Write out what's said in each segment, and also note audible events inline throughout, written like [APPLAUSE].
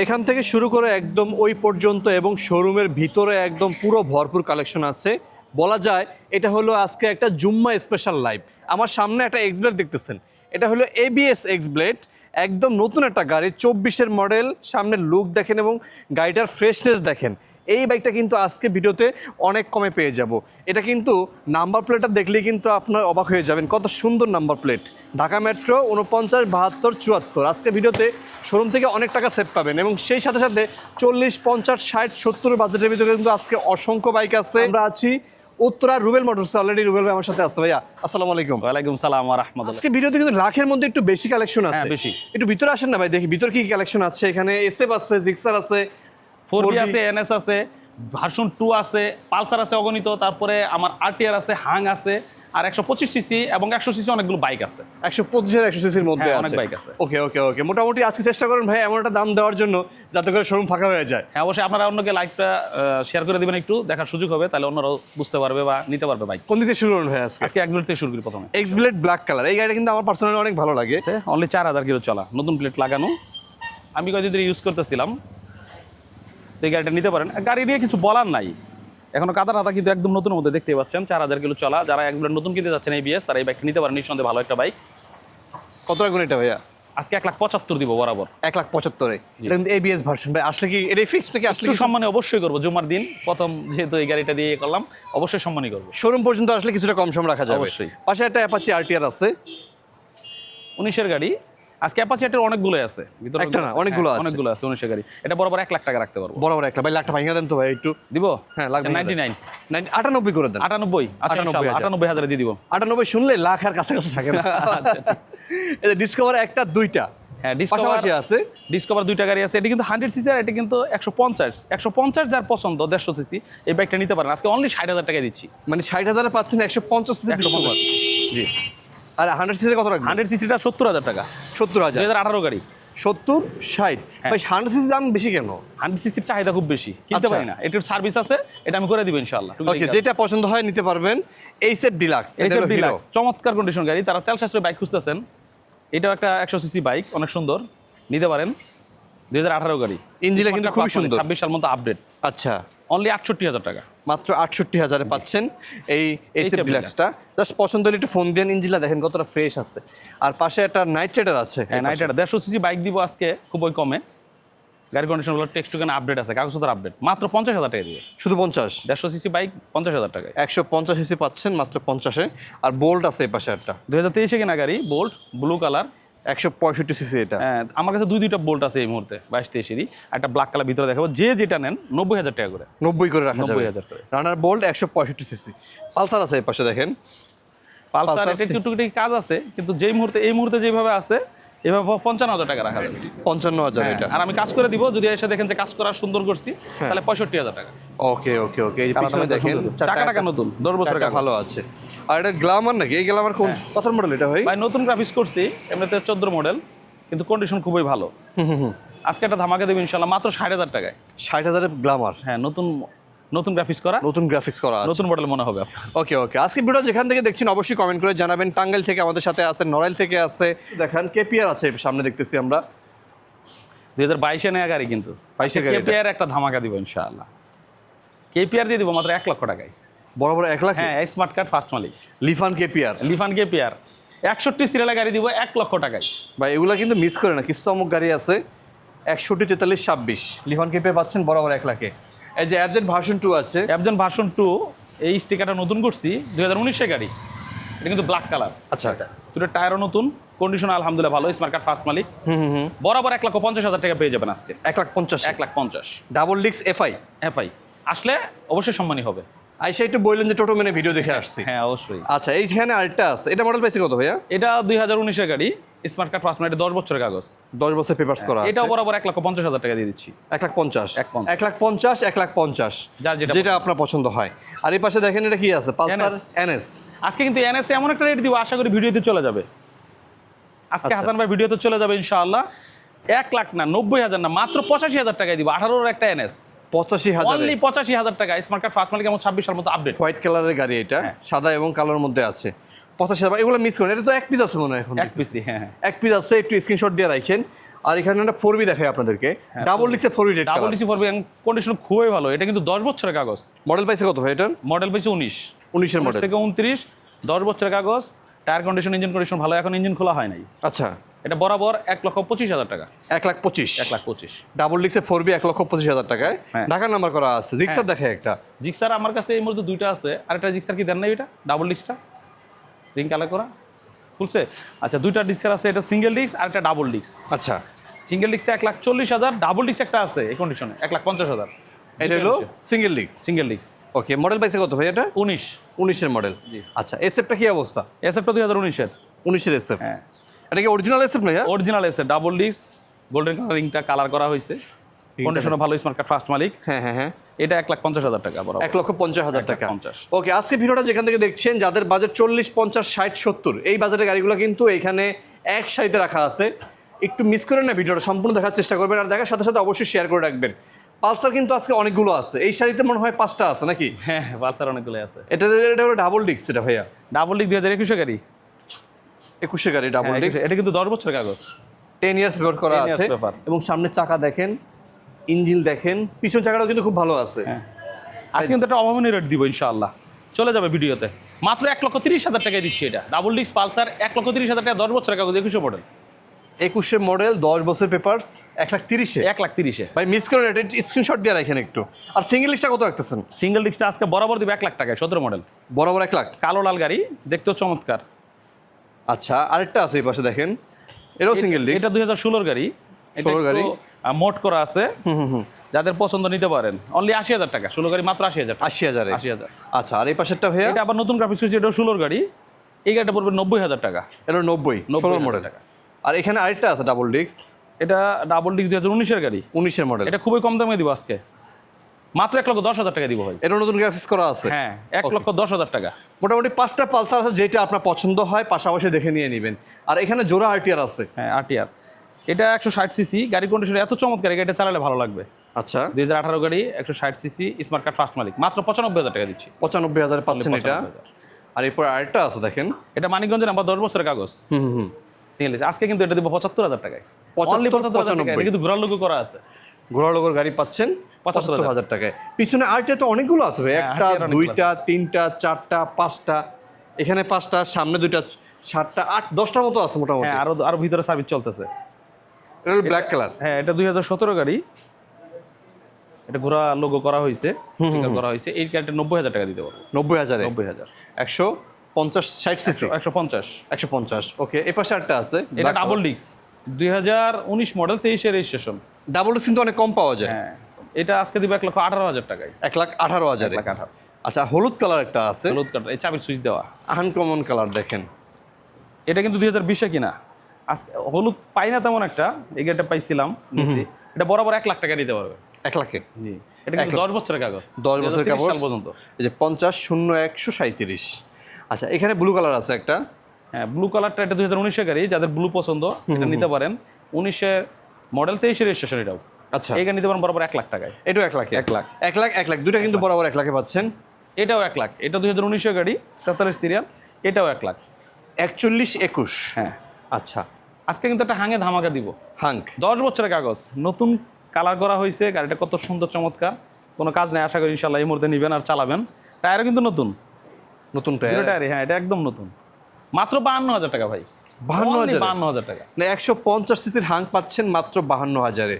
এখান থেকে শুরু করে একদম ওই পর্যন্ত এবং শোরুমের ভিতরে একদম পুরো ভরপুর কালেকশন আছে। বলা যায় এটা হলো আজকে একটা জুম্মা স্পেশাল লাইভ। আমার সামনে একটা এক্স ব্লেড দেখতেছেন। এটা হলো এবিএস এক্স ব্লেড একদম নতুন একটা গাড়ি, চব্বিশের মডেল সামনের লুক দেখেন এবং গাড়িটার ফ্রেশনেস দেখেন। এই বাইকটা কিন্তু আজকে ভিডিওতে অনেক কমে পেয়ে যাব। এটা কিন্তু নাম্বার প্লেটটা দেখলেই কিন্তু আপনার অবাক হয়ে যাবেন। কত সুন্দর নাম্বার প্লেট ঢাকা মেট্রো উনপঞ্চাশ বাহাত্তর চুয়াত্তর। আজকে ভিডিওতে শোরুম থেকে অনেক টাকা সেভ পাবেন এবং সেই সাথে সাথে চল্লিশ পঞ্চাশ ষাট সত্তর বাজেটের ভিতরে কিন্তু আজকে অসংখ্য বাইক আছে। আমরা আছি উত্তরা রুবেল মোটরস অলরেডি রুবেল ভাই আমার সাথে আছে। ভাইয়া আসসালামু আলাইকুম। ওয়ালাইকুম সালাম রহমতুল্লাহ। আজকে ভিডিওতে কিন্তু লাখের মধ্যে একটু বেশি কালেকশন আছে। হ্যাঁ, বেশি। একটু ভিতরে আসেন না ভাই দেখি ভিতর কি কালেকশন আছে। এখানে এসএফ আছে জিক্সার আছে ফোর বি আছে এনএস আছে ভার্সন টু আছে পালসার আছে অগণিত তারপরে আমার আরটিআর আছে হাং আছে আর একশো পঁচিশ সিসি এবং একশো সিসি অনেকগুলো বাইক আছে। একশো পঁচিশের একশো সিসির মধ্যে হ্যাঁ, অনেক বাইক আছে। ওকে ওকে ওকে মোটামুটি আজকে চেষ্টা করেন ভাই এমন একটা দাম দেওয়ার জন্য যাতে করে শোরুম ফাঁকা হয়ে যায়। হ্যাঁ অবশ্যই আপনারা অন্যকে লাইকটা শেয়ার করে দিবেন একটু দেখার সুযোগ হবে তাহলে অন্যরাও বুঝতে পারবে বা নিতে পারবে বাইক কোন দিক শুরু করুন ভাই আজকে? আজকে এক মিনিট থেকে শুরু করি প্রথমে। এক্স ব্লেড ব্ল্যাক কালার এই গাড়িটা কিন্তু আমার পার্সোনালি অনেক ভালো লাগে। অনলি চার হাজার কিলো চলা নতুন প্লেট লাগানো। আমি কয়েকদিন ইউজ করতেছিলাম। তো এই গাড়িটা নিতে পারেন। গাড়ি নিয়ে কিছু বলার নাই। এখনও কাদা টাদা কিন্তু একদম নতুন মধ্যে দেখতে পাচ্ছেন। চার হাজার কিলো চলা। যারা একবার নতুন কিনতে যাচ্ছেন এই বিএস তারা এই বাইকটা নিতে পারেন। নিঃসন্দেহে ভালো একটা বাইক কত রাখুন এটা ভাইয়া? আজকে এক লাখ পঁচাত্তর দিব বরাবর। এক লাখ পঁচাত্তরে। এটা কিন্তু এবিএস ভার্সন ভাই। আসলে কি এটাই ফিক্স নাকি আসলে সম্মানে অবশ্যই করব। জুমার দিন প্রথম যেহেতু এই গাড়িটা দিয়ে করলাম অবশ্যই সম্মানই করব। শোরুম পর্যন্ত আসলে কিছুটা কম সম রাখা যাবে। অবশ্যই। পাশে একটা অ্যাপাচি আরটিআর আছে। উনিশের গাড়ি। আজকে অ্যাপাচিয়াটের অনেকগুলোই আছে। ভিতরে একটা না, অনেকগুলো হ্যাঁ, আছে। অনেকগুলো আছে উনিশের গাড়ি এটা বরাবর এক লাখ টাকা রাখতে পারব। বরাবর একটা ভাই লাখটা ভাঙা দেন তো ভাই একটু। দিব? হ্যাঁ, লাখ নাইনটি নাইন নাইন আটানব্বই করে দেন। আটানব্বই। আচ্ছা 98 ইনশাআল্লাহ, হাজার। আটানব্বই হাজারে দিয়ে দিব। আটানব্বই শুনলে লাখ আর কাছাকাছি থাকে না। [LAUGHS] এটা ডিসকভার একটা দুইটা। হ্যাঁ ডিসকভার আছে। ডিসকভার দুইটা গাড়ি আছে। এটা কিন্তু হান্ড্রেড সিসি আর এটা কিন্তু একশো পঞ্চাশ। একশো পঞ্চাশ যার পছন্দ দেড়শো সিসি এই বাইকটা নিতে পারেন। আজকে অনলি ষাট হাজার টাকা দিচ্ছি। মানে ষাট হাজারে পাচ্ছেন একশো পঞ্চাশ একশো পঞ্চাশ। জি। আর হান্ড্রেড সিসিটা কত টাকা হান্ড্রেড সিসিটা সত্তর হাজার টাকা। সত্তর হাজার। হাজার হাজার আঠারো গাড়ি। সত্তর ষাট? হ্যাঁ। ভাই হান্ড্রেড সিসির দাম বেশি কেন? হান্ড্রেড সিসির চাহিদা খুব বেশি। কিনতে আচ্ছা। পারি না। এটার সার্ভিস আছে এটা আমি করে দিব ইনশাল্লাহ ওকে যেটা পছন্দ হয় নিতে পারবেন। এই সেট ডিলাক্স এইসব ডিলাক্স চমৎকার কন্ডিশন গাড়ি। তারা তেল সাশ্রয় বাইক খুঁজতেছেন। এটাও একটা একশো সিসি বাইক অনেক সুন্দর। নিতে পারেন। দুই হাজার আঠারো গাড়ি। ইঞ্জিনটা কিন্তু খুবই সুন্দর। ছাব্বিশ সাল মতো আপডেট আচ্ছা। অনলি আটষট্টি হাজার টাকা। মাত্র আটষট্টি হাজারে পাচ্ছেন এই সেট ডিলাক্সটা জাস্ট পছন্দ হলে একটু ফোন দেন ইঞ্জিনটা দেখেন কতটা ফ্রেশ আছে। আর পাশে একটা নাইট রাইডার আছে। হ্যাঁ নাইট রাইডার দেড়শো সিসি বাইক দিব আজকে খুবই কমে। গাড়ি কন্ডিশনগুলো টেক্সট টুকান আপডেট আছে কাগজপত্র আপডেট মাত্র পঞ্চাশ হাজার টাকা দিবে শুধু পঞ্চাশ? দেড়শো সিসি বাইক পঞ্চাশ হাজার টাকায়। একশো পঞ্চাশ এসি পাচ্ছেন মাত্র পঞ্চাশে। আর বোল্ট আছে এই পাশে একটা। হাজার তেইশে কেনা গাড়ি বোল্ট ব্লু কালার একশো পঁয়ষট্টি সিসি এটা। আমার কাছে দুই দুইটা বোল্ট আছে এই মুহূর্তে বাইশ তেইশেরই। একটা ব্ল্যাক কালার ভিতরে দেখাবো যে যেটা নেন নব্বই হাজার টাকা করে। নব্বই করে রাখা নব্বই হাজার করে। রানার বোল্ট একশো পঁয়ষট্টি সিসি পালসার আছে এই পাশে দেখেন। পালসার একটু টুকটাকি কাজ আছে কিন্তু যেই মুহূর্তে এই মুহূর্তে যেভাবে আছে এভাবে পঞ্চান্ন হাজার টাকা রাখা যাবে। পঞ্চান্ন হাজার হ্যাঁ, এটা। আর আমি কাজ করে দিব যদি এসে দেখেন যে কাজ করা সুন্দর করছি তাহলে পঁয়ষট্টি হাজার টাকা। ওকে ওকে ওকে এই পিছনে দেখেন। চাকা টাকা নতুন, দশ কাগজ। ভালো আছে। আর এটা গ্লামার নাকি? এই গ্লামার কোন? কত মডেল এটা ভাই? ভাই নতুন গ্রাফিক্স করছি এমনিতে চোদ্দ মডেল কিন্তু কন্ডিশন খুবই ভালো। আজকে একটা ধামাকা দেবে ইনশাল্লাহ মাত্র ষাট হাজার টাকায়। ষাট হাজারের গ্লামার? হ্যাঁ নতুন নতুন গ্রাফিক্স করা? নতুন গ্রাফিক্স করা নতুন মডেল মনে হবে ওকে ওকে আজকে ভিডিও যেখান থেকে দেখছেন অবশ্যই কমেন্ট করে জানাবেন। টাঙ্গাইল থেকে আমাদের সাথে আছে নড়াইল থেকে আছে। দেখেন কেপিআর আছে সামনে দেখতেছি আমরা। দুই হাজার বাইশে নেওয়া গাড়ি কিন্তু। 22 এর গাড়ি এটা। কেপিআর একটা ধামাকা দিব ইনশাআল্লাহ। কেপিআর দিয়ে দিব মাত্র এক লক্ষ টাকায়। বড় বড় এক লাখ? হ্যাঁ স্মার্ট কার্ড ফার্স্ট মালিক। লিফান কেপিআর লিফান কেপিআর একষট্টি সিরিয়ালের গাড়ি দিব এক লক্ষ টাকায়। ভাই এগুলা কিন্তু মিস করে না। কিছু চমক গাড়ি আছে। একষট্টি তেতাল্লিশ ছাব্বিশ। লিফান কেপিআর পাচ্ছেন বরাবর এক লাখে। এই যে অ্যাবজেন্ট ভার্সন টু আছে। অ্যাবজেন্ট ভার্সন টু এই স্টিকারটা নতুন করছি দুই হাজার উনিশে গাড়ি। এটা কিন্তু ব্ল্যাক কালার আচ্ছা। দুটো টায়ারও নতুন কন্ডিশন আলহামদুলিল্লাহ ভালো স্মার্ট কার্ড ফার্স্ট মালিক। হুম বরাবর এক লাখ পঞ্চাশ হাজার টাকা পেয়ে যাবেন আজকে। এক লাখ পঞ্চাশ। এক লাখ পঞ্চাশ। ডাবল ডিক্স এফআই এফআই আসলে অবশ্যই সম্মানী হবে। আইসা একটু বললেন যে টোটো মেনে ভিডিও দেখে আসছি। হ্যাঁ অবশ্যই। আচ্ছা এইখানে আরেকটা আছে এটা মডেল পাইছে কত ভাইয়া? এটা দুই হাজার উনিশের গাড়ি স্মার্ট কার্ড ফার্স্ট মালিক দশ বছরের কাগজ। দশ বছর পেপার্স করা আছে। এটাও বরাবর এক লক্ষ পঞ্চাশ হাজার টাকা দিয়ে দিচ্ছি। এক লাখ পঞ্চাশ। এক লাখ পঞ্চাশ এক লাখ পঞ্চাশ। যার যেটা যেটা আপনার পছন্দ হয়। আর এই পাশে দেখেন এটা কি আছে? পালসার এনএস আজকে কিন্তু এনএসএ এমন একটা রেট দিব আশা করি ভিডিওতে চলে যাবে। আজকে আচ্ছা। হাসান ভাই ভিডিওতে চলে যাবে ইনশাআল্লাহ। এক লাখ না নব্বই হাজার না মাত্র পঁচাশি হাজার টাকায় দিব আঠারোর একটা এনএস পঁচাশি হাজার। অনলি পঁচাশি হাজার টাকা। স্মার্ট কার্ড ফার্স্ট মালিক এবং ছাব্বিশ সাল মতো আপডেট হোয়াইট কালারের গাড়ি এটা। হ্যাঁ। সাদা এবং কালোর মধ্যে আছে। পঁচাশি হাজার এগুলো মিস করেন। এটা তো এক পিস আছে মনে হয় এখন এক পিসি হ্যাঁ হ্যাঁ। এক পিস আছে একটু স্ক্রিনশট দিয়ে রাখেন। আর এখানে একটা ফোর বি দেখাই আপনাদেরকে। Double ডিক্সের four B double DC four B condition খুবই ভালো। এটা কিন্তু দশ বছরের কাগজ। মডেল পাইছে কত ভাই এটার মডেল পেয়েছে উনিশ। উনিশের উনিশ মডেল থেকে উনত্রিশ। দশ বছরের কাগজ। টায়ার কন্ডিশন ইঞ্জিন কন্ডিশন ভালো। এখন ইঞ্জিন খোলা হয় নাই। আচ্ছা। এটা বরাবর এক লক্ষ পঁচিশ হাজার টাকা। এক লাখ পঁচিশ। এক লাখ পঁচিশ। ডাবল ডিক্সের ফোর বি এক লক্ষ পঁচিশ হাজার টাকায়। হ্যাঁ। ঢাকার নাম্বার করা আছে। জিক্সার দেখে একটা। জিক্সার আমার কাছে এই মুহূর্তে দুইটা আছে। আর একটা জিক্সার কি দেন না এটা? ডাবল ডিস্কটা রিং কালার করা? খুলছে? আচ্ছা দুইটা ডিস্কার আছে। এটা সিঙ্গেল ডিস্ক আর একটা ডাবল ডিস্ক আচ্ছা। সিঙ্গেল ডিস্ক এক লাখ চল্লিশ হাজার। ডাবল ডিস্ক একটা আছে এই কন্ডিশনে এক লাখ পঞ্চাশ হাজার। এটা হলো সিঙ্গেল ডিক্স সিঙ্গেল ডিস্ক ওকে মডেল পাইছে কত ভাই এটা? উনিশ। উনিশের মডেল আচ্ছা এসএফটা কি অবস্থা? এসএফটা দুই হাজার উনিশের। উনিশের এসএফ হ্যাঁ। এটা কি অরিজিনাল এসএফ না অরিজিনাল এসে ডাবল ডিস্ক গোল্ডেন কালার রিংটা কালার করা হয়েছে। কন্ডিশনও ভালো স্মার্ট কার্ড ফার্স্ট মালিক। হ্যাঁ হ্যাঁ হ্যাঁ। এটা এক লাখ পঞ্চাশ হাজার টাকা বরাবর। এক লক্ষ পঞ্চাশ হাজার টাকা। পঞ্চাশ। ওকে আজকে ভিডিওটা যেখান থেকে দেখছেন যাদের বাজেট চল্লিশ পঞ্চাশ ষাট সত্তর এই বাজারের গাড়িগুলো কিন্তু এখানে এক সাইডে রাখা আছে। একটু মিস করে না ভিডিওটা সম্পূর্ণ দেখার চেষ্টা করবেন। আর দেখার সাথে সাথে অবশ্যই শেয়ার করে রাখবেন। পালসার কিন্তু আজকে অনেকগুলো আছে। এই শাড়িতে মনে হয় পাঁচটা আছে নাকি? হ্যাঁ পালসার অনেকগুলো আছে। এটা এটা হলো ডাবল ডিক্স এটা ভাইয়া। ডাবল ডিস্ক দুই হাজার একুশে গাড়ি। একুশে গাড়ি ডাবল হ্যাঁ, এটা কিন্তু দশ বছরের কাগজ। টেন ইয়ার্স রেকর্ড করা আছে। এবং সামনের চাকা দেখেন ইঞ্জিন দেখেন পিছন চাকাটাও কিন্তু খুব ভালো আছে। হ্যাঁ। আজকে কিন্তু একটা অভাবনীয় রেট দিব ইনশাআল্লাহ। চলে যাবে ভিডিওতে। মাত্র এক লক্ষ তিরিশ হাজার টাকায় দিচ্ছি এটা। ডাবল ডিস্ক পালসার এক লক্ষ তিরিশ হাজার টাকা দশ বছরের কাগজ একুশে মডেল একুশে মডেল দশ বছর পেপার্স এক লাখ তিরিশে। এক লাখ তিরিশে। ভাই মিস করেন এটা স্ক্রিনশট দিয়ে রাখেন একটু। আর সিঙ্গেল লিস্টটা কত রাখতেছেন? সিঙ্গেল ডিস্কটা আজকে বরাবর দিবে এক লাখ টাকায় সতেরো মডেল বরাবর এক লাখ। কালো লাল গাড়ি দেখতেও চমৎকার। আচ্ছা আরেকটা আছে এই পাশে দেখেন। এটাও সিঙ্গেল লিস্ট এটা দুই হাজার ষোলোর গাড়ি। এটা 16 গাড়ি? মোট করা আছে। যাদের পছন্দ নিতে পারেন। অনলি আশি হাজার টাকা। ষোলো গাড়ি মাত্র আশি হাজার আশি হাজারে। আশি হাজার। আচ্ছা আর এই পাশেরটা ভাইয়া? এটা আবার নতুন গ্রাফিক্স হচ্ছে এটাও ষোলোর গাড়ি। এই গাড়িটা পড়বে নব্বই হাজার টাকা। এটা নব্বই নব্বই মডেল টাকা। আর এখানে আরেকটা আছে ডাবল ডিস্ক এটা ডাবল ডিস্ক দুই হাজার উনিশের গাড়ি। উনিশের মডেল এটা খুবই কম দামে দিব আজকে। মাত্র এক লক্ষ দশ হাজার টাকা দিব ভাই। এটা নতুন গ্রাফিক্স করা আছে? হ্যাঁ এক লক্ষ দশ হাজার টাকা। মোটামুটি পাঁচটা পালসার আছে যেটা আপনার পছন্দ হয় পাশাপাশি দেখে নিয়ে নেবেন। আর এখানে জোড়া আরটিআর আছে। হ্যাঁ আরটিআর এটা একশো ষাট সিসি গাড়ি কন্ডিশন এত চমৎকার চালালে ভালো লাগবে। আচ্ছা। দুই হাজার আঠারো গাড়ি একশো ষাট সিসি স্মার্ট কার্ড ফার্স্ট মালিক। মাত্র পঁচানব্বই হাজার টাকা দিচ্ছি। পঁচানব্বই হাজার পাচ্ছেন এটা। আর এরপর আরেকটা আছে দেখেন। এটা মানিকগঞ্জের নাম্বার দশ বছরের কাগজ। হুম হুম সিঙ্গেল আজকে কিন্তু এটা দিব পঁচাত্তর হাজার টাকায়। 75, Only 75,000 টাকায়। কিন্তু ঘোরার লোক করা আছে। ঘোড়া লোকের গাড়ি পাচ্ছেন পঁচাত্তর হাজার। টাকায়। পিছনে আরেকটা তো অনেকগুলো আছে হ্যাঁ, একটা দুইটা তিনটা চারটা পাঁচটা এখানে পাঁচটা সামনে দুইটা সাতটা আট দশটার মতো আছে মোটামুটি। হ্যাঁ আরও আরও ভিতরে সার্ভিস চলতেছে। এটা ব্ল্যাক কালার হ্যাঁ এটা দুই হাজার সতেরো গাড়ি। এটা ঘোরা লোগো করা হয়েছে করা হয়েছে। এই গাড়িটা নব্বই হাজার টাকা দিতে পারব। নব্বই হাজারে। নব্বই হাজার। একশো পঞ্চাশ ষাট সিসি একশো পঞ্চাশ। একশো পঞ্চাশ। ওকে এই পাশে একটা আছে এটা ডাবল ডিস্ক দুই হাজার উনিশ মডেল তেইশে রেজিস্ট্রেশন ডাবল কিন্তু অনেক কম পাওয়া যায়। হ্যাঁ এটা আজকে দিব এক লক্ষ আঠারো হাজার টাকায়। এক লাখ আঠারো হাজার। এক লাখ আঠারো। আচ্ছা হলুদ কালার একটা আছে। হলুদ কালার এই চাবির সুইচ দেওয়া। আনকমন কালার দেখেন। এটা কিন্তু দুই হাজার বিশে কিনা। আজকে হলুদ পাই না তেমন একটা এই গাড়িটা পাইছিলাম এটা বরাবর এক লাখ টাকা নিতে পারবে। এক লাখে? জি এটা কিন্তু দশ বছরের কাগজ। দশ বছরের কাগজ। পর্যন্ত। এই যে পঞ্চাশ শূন্য একশো সাঁত্রিশ আচ্ছা এখানে ব্লু কালার আছে একটা। হ্যাঁ ব্লু কালারটা এটা দুই হাজার উনিশের গাড়ি যাদের ব্লু পছন্দ এটা নিতে পারেন। উনিশে মডেল তেইশের রেজিস্ট্রেশন এটাও। আচ্ছা। গাড়ি নিতে পারেন বরাবর এক লাখ টাকায়। এটাও এক লাখ এক লাখ। এক লাখ এক লাখ। দুটা কিন্তু বরাবর এক লাখে পাচ্ছেন। এটাও এক লাখ। এটা দুই হাজার উনিশের গাড়ি সতেরোর সিরিয়াল এটাও এক লাখ। একচল্লিশ একুশ। হ্যাঁ। আচ্ছা। আজকে কিন্তু একটা হাঙে ধামাকা দিব। হাঙ্ক। দশ বছরের কাগজ। নতুন কালার করা হয়েছে। গাড়িটা কত সুন্দর চমৎকার। কোনো কাজ নেই। আশা করি ইনশাল্লাহ এই মুহূর্তে নেবেন আর চালাবেন। টায়ারও কিন্তু নতুন। নতুন টায়ার টায়ারই হ্যাঁ এটা একদম নতুন। মাত্র বাহান্ন হাজার টাকা ভাই। 52,000 বাহান্ন হাজার? টাকা। মানে একশো পঞ্চাশ সিসির হাঙ্ক পাচ্ছেন মাত্র বাহান্ন হাজারে।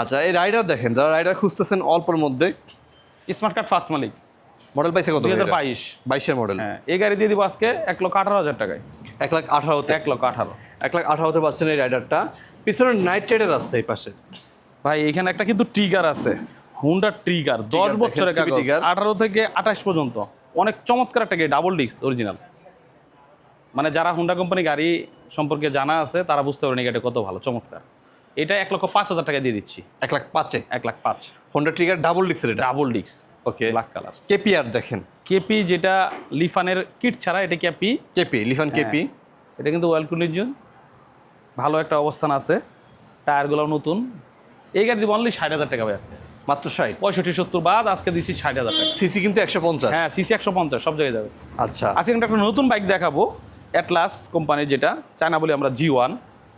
আচ্ছা এই রাইডার দেখেন যারা রাইডার খুঁজতেছেন অল্পের মধ্যে স্মার্ট কার্ড ফার্স্ট মালিক। মডেল পাইছে কত দুই হাজার বাইশ। বাইশের মডেল। হ্যাঁ এই গাড়ি দিয়ে দিব আজকে এক লক্ষ আঠারো হাজার টাকায়। এক লাখ আঠারোতে। এক লক্ষ আঠারো। এক লাখ আঠারোতে পাচ্ছেন এই রাইডারটা। পিছনে নাইট রাইডার আছে এই পাশে। ভাই এখানে একটা কিন্তু ট্রিগার আছে। হুন্ডা ট্রিগার দশ বছরের কাগজ। আঠারো থেকে আঠাশ পর্যন্ত। অনেক চমৎকার একটা গাড়ি ডাবল ডিস্ক অরিজিনাল মানে যারা হুন্ডা কোম্পানি গাড়ি সম্পর্কে জানা আছে তারা বুঝতে পারেন এই গাড়িটা কত ভালো চমৎকার। এটা এক লক্ষ পাঁচ হাজার টাকা দিয়ে দিচ্ছি। এক লাখ পাঁচে? এক লাখ পাঁচ। হোন্ডা ট্রিগার ডাবল ডিক্স এটা? ডাবল ডিক্স okay black colour KP R দেখেন। কেপি যেটা লিফানের কিট ছাড়া এটা কেপি কেপি লিফান কেপি এটা কিন্তু ওয়েল কন্ডিশন ভালো একটা অবস্থান আছে। টায়ারগুলো নতুন। এই গাড়ি দিব অনলি ষাট হাজার টাকা ভাই আজকে। মাত্র ষাট? পঁয়ষট্টি সত্তর বাদ আজকে দিচ্ছি ষাট হাজার টাকা। সিসি কিন্তু একশো পঞ্চাশ। হ্যাঁ সিসি একশো পঞ্চাশ সব জায়গায় যাবে। আচ্ছা। আজকে একটা নতুন বাইক দেখাবো। অ্যাটলাস কোম্পানির যেটা চায়না বলি আমরা জি ওয়ান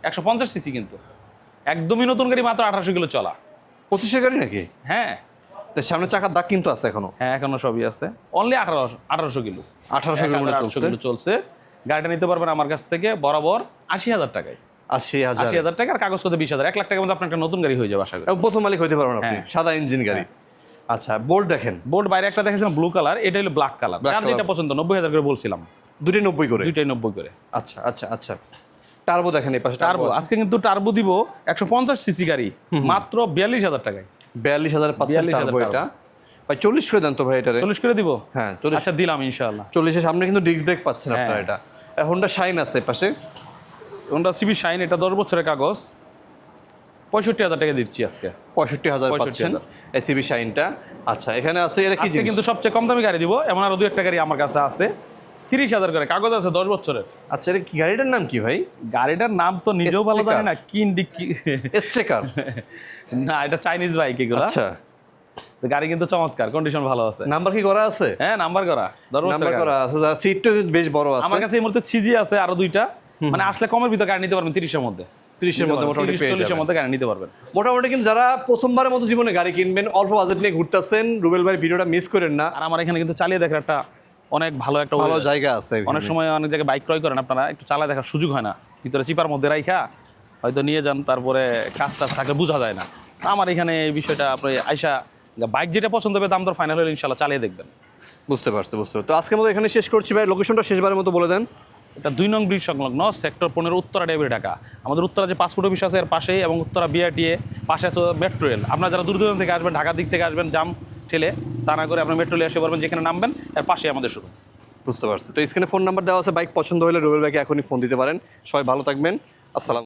একশো পঞ্চাশ সিসি কিন্তু। একদমই নতুন গাড়ি মাত্র আঠারোশো কিলো চলা। পঁচিশের গাড়ি নাকি? হ্যাঁ। তো সামনে চাকার দাগ কিন্তু আছে এখনও। হ্যাঁ এখনও সবই আছে। অনলি আঠারোশো আঠারোশো কিলো। আঠারোশো আঠারোশো কিলো চলছে। গাড়িটা নিতে পারবেন আমার কাছ থেকে বরাবর আশি হাজার টাকায়। আশি হাজার। আশি হাজার টাকা আর কাগজ করতে বিশ হাজার। এক লাখ টাকার মধ্যে আপনার একটা নতুন গাড়ি হয়ে যাবে আশা করি। প্রথম মালিক হইতে পারবেন আপনি। হ্যাঁ। সাদা ইঞ্জিন গাড়ি। আচ্ছা বোল্ট দেখেন। বোর্ড বাইরে একটা দেখেছিলাম ব্লু কালার। এটা হলো ব্ল্যাক কালার। যেটা পছন্দ নব্বই হাজার করে বলছিলাম। দুটি নব্বই করে। দুইটাই নব্বই করে। আচ্ছা আচ্ছা আচ্ছা। টার্বো দেখেন এই পাশে টার্বো আজকে কিন্তু টার্বো দিব একশো পঞ্চাশ সিসি গাড়ি মাত্র বিয়াল্লিশ হাজার টাকায়। বিয়াল্লিশ হাজার 42,000 টার্বো এটা। ভাই চল্লিশ করে দেন তো ভাই এটারে। চল্লিশ করে দিব? হ্যাঁ চল্লিশ। আচ্ছা দিলাম ইনশাআল্লাহ। চল্লিশের সামনে কিন্তু ডিস্ক ব্রেক পাচ্ছেন আপনার হ্যাঁ। এটা। হোন্ডা শাইন আছে পাশে। হোন্ডা সিবি শাইন এটা দশ বছরের কাগজ। পঁয়ষট্টি হাজার টাকা দিচ্ছি আজকে। পঁয়ষট্টি হাজার 65,000 পাচ্ছেন এসিবি শাইনটা আচ্ছা এখানে আছে এটা কি কিন্তু সবচেয়ে কম দামি গাড়ি দিব। এমন আরও দু একটা গাড়ি আমার কাছে আছে। তিরিশ হাজার করে কাগজ আছে দশ বছরের। আচ্ছা এটা কি গাড়িটার নাম কি ভাই? গাড়িটার নাম তো নিজেও ভালো। জানি না কি কি স্ট্রেকার [LAUGHS] না এটা চাইনিজ বাইক এগুলো। আচ্ছা। গাড়ি কিন্তু চমৎকার কন্ডিশন ভালো আছে। নাম্বার কি করা আছে? হ্যাঁ নাম্বার করা নাম্বার করা আছে সিটটা বেশ বড় আছে। আমার কাছে এই মুহূর্তে সিজি আছে আরও দুইটা। মানে আসলে কমের ভিতরে গাড়ি নিতে পারবেন তিরিশের মধ্যে। 30 এর মধ্যে মোটামুটি চল্লিশের মধ্যে গাড়ি নিতে পারবেন। মোটামুটি কিন্তু যারা প্রথমবারের মতো জীবনে গাড়ি কিনবেন অল্প বাজেট নিয়ে ঘুরতেছেন রুবেল ভাই ভিডিওটা মিস করেন না। আর আমার এখানে কিন্তু চালিয়ে দেখার একটা অনেক ভালো একটা ভালো জায়গা আছে অনেক সময় অনেক জায়গায় বাইক ক্রয় করেন আপনারা একটু চালায় দেখার সুযোগ হয় না। ভিতরে চিপার মধ্যে রাইখা হয়তো নিয়ে যান তারপরে কাজ টাজ থাকলে বোঝা যায় না। আমার এখানে এই বিষয়টা আপনি আইসা বাইক যেটা পছন্দ হবে দাম দর ফাইনাল হলে ইনশাল্লাহ চালিয়ে দেখবেন। বুঝতে পারছি বুঝতে পারছি। তো আজকের মতো এখানে শেষ করছি ভাই। লোকেশনটা শেষবারের মতো বলে দেন। এটা দুই নং ব্রিজ সংলগ্ন সেক্টর পনেরো উত্তরা ডেবির ঢাকা। আমাদের উত্তরা যে পাসপোর্ট অফিস আছে এর পাশেই এবং উত্তরা বিআরটিএ পাশে আছে মেট্রো রেল আপনারা যারা দূর দূরান্ত থেকে আসবেন ঢাকার দিক থেকে আসবেন জাম ঠেলে তা না করে আপনার মেট্রোলে রেলে এসে পারবেন যেখানে নামবেন, এর পাশে আমাদের শুরু বুঝতে পারছি। তো স্ক্রিনে ফোন নাম্বার দেওয়া আছে বাইক পছন্দ হলে রুবেল বাইকে এখনই ফোন দিতে পারেন। সবাই ভালো থাকবেন। আসসালাম।